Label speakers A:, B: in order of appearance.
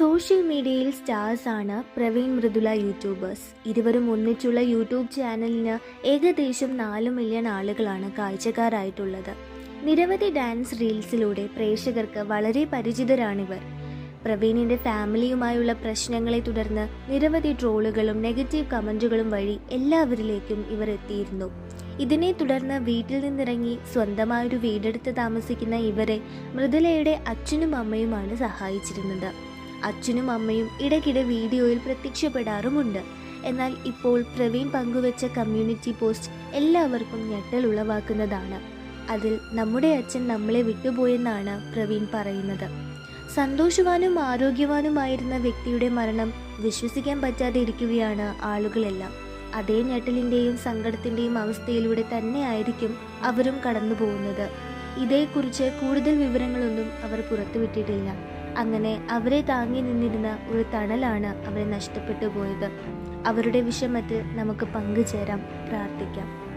A: Social മീഡിയയിൽ stars ആണ് Praveen Mridula YouTubers. ഇരുവരും ഒന്നിച്ചുള്ള യൂട്യൂബ് ചാനലിന് ഏകദേശം നാല് മില്യൺ ആളുകളാണ് കാഴ്ചക്കാരായിട്ടുള്ളത്. നിരവധി ഡാൻസ് റീൽസിലൂടെ പ്രേക്ഷകർക്ക് വളരെ പരിചിതരാണിവർ. പ്രവീണിന്റെ ഫാമിലിയുമായുള്ള പ്രശ്നങ്ങളെ തുടർന്ന് നിരവധി ട്രോളുകളും നെഗറ്റീവ് കമന്റുകളും വഴി എല്ലാവരിലേക്കും ഇവർ എത്തിയിരുന്നു. ഇതിനെ തുടർന്ന് വീട്ടിൽ നിന്നിറങ്ങി സ്വന്തമായൊരു വീടെടുത്ത് താമസിക്കുന്ന ഇവരെ മൃദുലയുടെ അച്ഛനും അമ്മയുമാണ് സഹായിച്ചിരുന്നത്. അച്ഛനും അമ്മയും ഇടയ്ക്കിടെ വീഡിയോയിൽ പ്രത്യക്ഷപ്പെടാറുമുണ്ട്. എന്നാൽ ഇപ്പോൾ പ്രവീൺ പങ്കുവച്ച കമ്മ്യൂണിറ്റി പോസ്റ്റ് എല്ലാവർക്കും ഞെട്ടൽ ഉളവാക്കുന്നതാണ്. അതിൽ നമ്മുടെ അച്ഛൻ നമ്മളെ വിട്ടുപോയെന്നാണ് പ്രവീൺ പറയുന്നത്. സന്തോഷവാനും ആരോഗ്യവാനുമായിരുന്ന വ്യക്തിയുടെ മരണം വിശ്വസിക്കാൻ പറ്റാതെ ഇരിക്കുകയാണ് ആളുകളെല്ലാം. അതേ ഞെട്ടലിന്റെയും സങ്കടത്തിന്റെയും അവസ്ഥയിലൂടെ തന്നെയായിരിക്കും അവരും കടന്നു പോകുന്നത് ഇതേക്കുറിച്ച് കൂടുതൽ വിവരങ്ങളൊന്നും അവർ പുറത്തുവിട്ടിട്ടില്ല. അങ്ങനെ അവരെ താങ്ങി നിന്നിരുന്ന ഒരു തണലാണ് അവരെ നഷ്ടപ്പെട്ടു പോയത്. അവരുടെ വിഷമത്തിൽ നമുക്ക് പങ്കുചേരാം പ്രാർത്ഥിക്കാം.